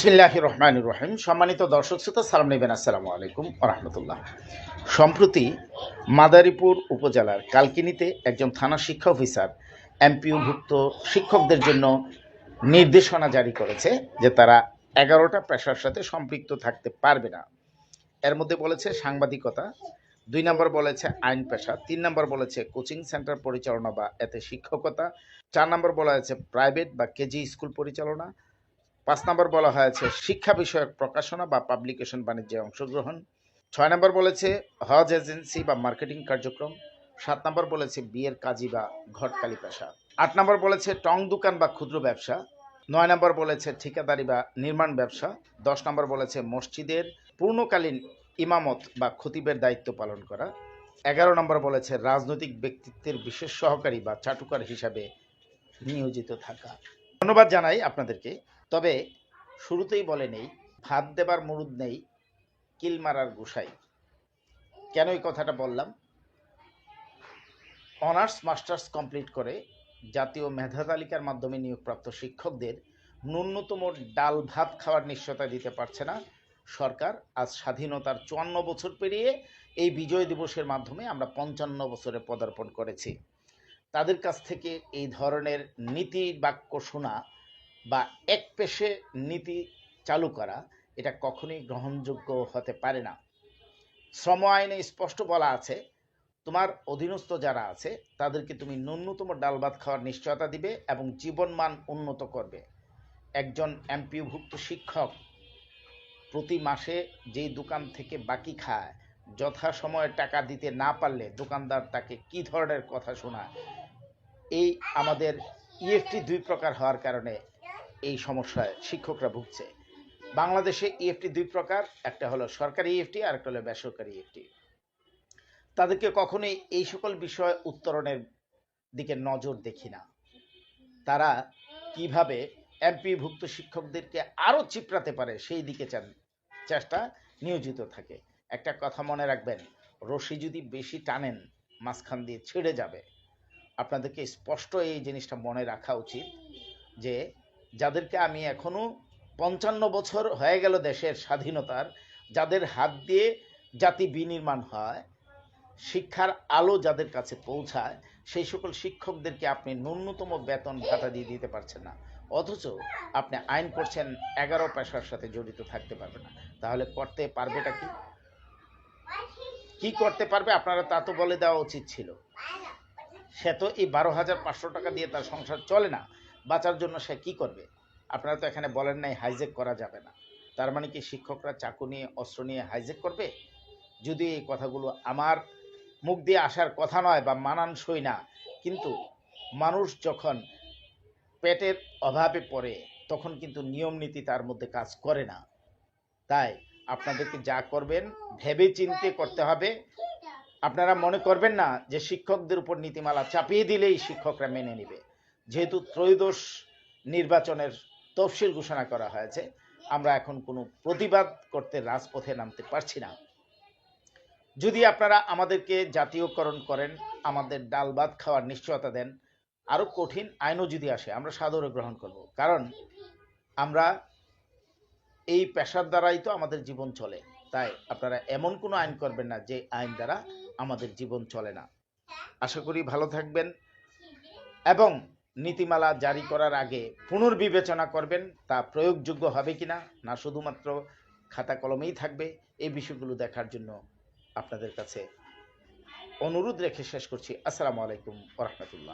বিসমিল্লাহ রহমান রহিম। সম্মানিত দর্শক শ্রোতা, সালাম নেবেন। আসসালামু আলাইকুম রহমতুল্লাহ। সম্প্রতি মাদারীপুর উপজেলার কালকিনিতে একজন থানা শিক্ষা অফিসার, এমপিওভুক্ত শিক্ষকদের জন্য নির্দেশনা জারি করেছে যে তারা এগারোটা পেশার সাথে সম্পৃক্ত থাকতে পারবে না। এর মধ্যে বলেছে সাংবাদিকতা, দুই নম্বর বলেছে আইন পেশা, তিন নম্বর বলেছে কোচিং সেন্টার পরিচালনা বা এতে শিক্ষকতা, চার নম্বর বলা হয়েছে প্রাইভেট বা কেজি স্কুল পরিচালনা পাঁচ নম্বর বলা হয়েছে, শিক্ষা বিষয়ক প্রকাশনা বা পাবলিকেশন বাণিজ্যে অংশগ্রহণ। ছয় নম্বর বলেছে, হজ এজেন্সি বা মার্কেটিং কার্যক্রম। সাত নম্বর বলেছে, বিয়ের কাজী বা ঘটকালি পেশা। আট নম্বর বলেছে, টং দোকান বা ক্ষুদ্র ব্যবসা। নয় নম্বর বলেছে, ঠিকাদারি বা নির্মাণ ব্যবসা। দশ নম্বর বলেছে, মসজিদের পূর্ণকালীন ইমামত বা খতিবের দায়িত্ব পালন করা। এগারো নম্বর বলেছে, রাজনৈতিক ব্যক্তিত্বের বিশেষ সহকারী বা চাটুকার হিসাবে নিয়োজিত থাকা। ধন্যবাদ জানাই আপনাদেরকে। তবে শুরুতেই বলে নেই ভাত দেবার মুরুদ নেই, কিল মারার গুসাই। কেন এই কথাটা বললাম? অনার্স, মাস্টার্স কমপ্লিট করে জাতীয় মেধা তালিকার মাধ্যমে নিয়োগপ্রাপ্ত শিক্ষকদের ন্যূনতম ডাল ভাত খাওয়ার নিশ্চয়তা দিতে পারছে না সরকার। আজ স্বাধীনতার চুয়ান্ন বছর পেরিয়ে এই বিজয় দিবসের মাধ্যমে আমরা পঞ্চান্ন বছরে পদার্পণ করেছি। তাদের কাছ থেকে এই ধরনের নীতি বাক্য শোনা বা এক পেশে নীতি চালু করা, এটা কখনোই গ্রহণযোগ্য হতে পারে না। শ্রম আইনে স্পষ্ট বলা আছে, তোমার অধীনস্থ যারা আছে, তাদেরকে তুমি ন্যূনতম ডাল ভাত খাওয়ার নিশ্চয়তা দিবে এবং জীবনমান উন্নত করবে। একজন এমপিওভুক্ত শিক্ষক প্রতি মাসে যেই দোকান থেকে বাকি খায় যথাসময়ে টাকা দিতে না পারলে দোকানদার তাকে কি ধরনের কথা শোনায়, এই আমাদের ইএফটি দুই প্রকার হওয়ার কারণে এই সমস্যায় শিক্ষকরা ভুগছে। বাংলাদেশে ইএফটি দুই প্রকার, একটা হলো সরকারি ইএফটি আর একটা হলো বেসরকারি ইএফটি তাদেরকে কখনোই এই সকল বিষয় উত্তরণের দিকে নজর দেখি না। তারা কীভাবে এমপিভুক্ত শিক্ষকদেরকে আরও চিপড়াতে পারে, সেই দিকে চেষ্টা নিয়োজিত থাকে। একটা কথা মনে রাখবেন, রশি যদি বেশি টানেন, মাঝখান দিয়ে ছেড়ে যাবে। আপনাদেরকে স্পষ্ট এই জিনিসটা মনে রাখা উচিত যে যাদেরকে আমি এখনও পঞ্চান্ন বছর হয়ে গেল দেশের স্বাধীনতার, যাদের হাত দিয়ে জাতি বিনির্মাণ হয়, শিক্ষার আলো যাদের কাছে পৌঁছায়, সেই সকল শিক্ষকদেরকে আপনি ন্যূনতম বেতন ভাতা দিয়ে দিতে পারছেন না। অথচ আপনি আইন করছেন এগারো পেশার সাথে জড়িত থাকতে পারবে না। তাহলে করতে পারবেটা কি? কি করতে পারবে? আপনারা তা তো বলে দেওয়া উচিত ছিল। সে তো এই বারো হাজার পাঁচশো টাকা দিয়ে তার সংসার চলে না। বাঁচার জন্য সে কি করবে? আপনারা তো এখানে বলেন নাই হাইজেক করা যাবে না। তার মানে কি শিক্ষকরা চাকু নিয়ে, অস্ত্র নিয়ে হাইজেক করবে? যদি এই কথাগুলো আমার মুখ দিয়ে আসার কথা নয় বা মানানসই না, কিন্তু মানুষ যখন পেটের অভাবে পড়ে, তখন কিন্তু নিয়ম নীতি তার মধ্যে কাজ করে না। তাই আপনাদেরকে যা করবেন, ভেবে চিনতে করতে হবে। আপনারা মনে করবেন না যে শিক্ষকদের উপর নীতিমালা চাপিয়ে দিলেই শিক্ষকরা মেনে নেবে। যেহেতু ত্রয়োদশ নির্বাচনের তফসিল ঘোষণা করা হয়েছে, আমরা এখন কোনো প্রতিবাদ করতে রাজপথে নামতে পারছি না। যদি আপনারা আমাদেরকে জাতীয়করণ করেন, আমাদের ডাল ভাত খাওয়ার নিশ্চয়তা দেন, আরও কঠিন আইনও যদি আসে, আমরা সাদরে গ্রহণ করব। কারণ আমরা এই পেশার দ্বারাই তো আমাদের জীবন চলে। তাই আপনারা এমন কোনো আইন করবেন না যে আইন দ্বারা আমাদের জীবন চলে না। আশা করি ভালো থাকবেন এবং নীতিমালা জারি করার আগে পুনর্বিবেচনা করবেন, তা প্রয়োগযোগ্য হবে কিনা, না শুধুমাত্র খাতা কলমেই থাকবে, এই বিষয়গুলো দেখার জন্য আপনাদের কাছে অনুরোধ রেখে শেষ করছি। আসসালামু আলাইকুম রহমতুল্লাহ।